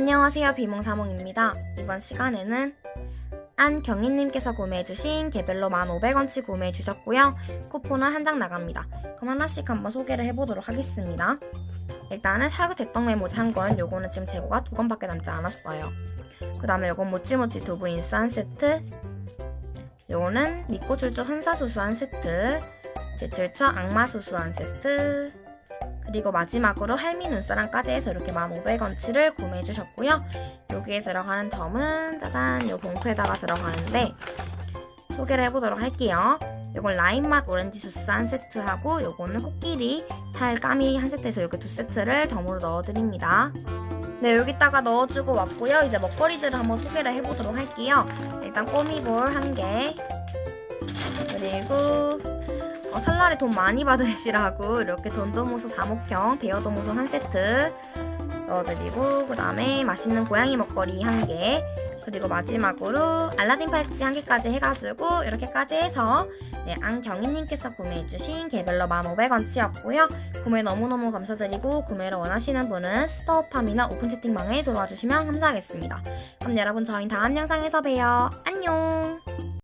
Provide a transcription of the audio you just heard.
안녕하세요 비몽사몽입니다. 이번 시간에는 안경희님께서 구매해주신 개별로 1,500원치 구매해주셨고요. 쿠폰은 한 장 나갑니다. 그럼 하나씩 한번 소개를 해보도록 하겠습니다. 일단은 사구 대떡 메모지 한 권, 요거는 지금 재고가 두 권밖에 남지 않았어요. 그 다음에 요건 모찌모찌 두부 인스 한 세트, 요거는 니꼬줄조 hun사수수 한 세트, 제출처 악마수수 한 세트, 그리고 마지막으로 할미 눈사람까지 해서 이렇게 1,500원치를 구매해 주셨고요. 여기에 들어가는 덤은 짜잔 이 봉투에다가 들어가는데 소개를 해보도록 할게요. 요건 라임맛 오렌지 주스 한 세트하고 요거는 코끼리 탈 까미 한 세트에서 이렇게 두 세트를 덤으로 넣어드립니다. 네 여기다가 넣어주고 왔고요. 이제 먹거리들을 한번 소개를 해보도록 할게요. 일단 꼬미볼 한 개, 그리고 어, 설날에 돈 많이 받으시라고 이렇게 돈도무소 사목형 배어도무소 한 세트 넣어드리고 그 다음에 맛있는 고양이 먹거리 한 개 그리고 마지막으로 알라딘 팔찌 한 개까지 해가지고 이렇게까지 해서 네, 안경희님께서 구매해주신 개별로 1,500원치였고요. 구매 너무너무 감사드리고 구매를 원하시는 분은 스토어팜이나 오픈 채팅방에 들어와 주시면 감사하겠습니다. 그럼 여러분 저희 다음 영상에서 봬요. 안녕!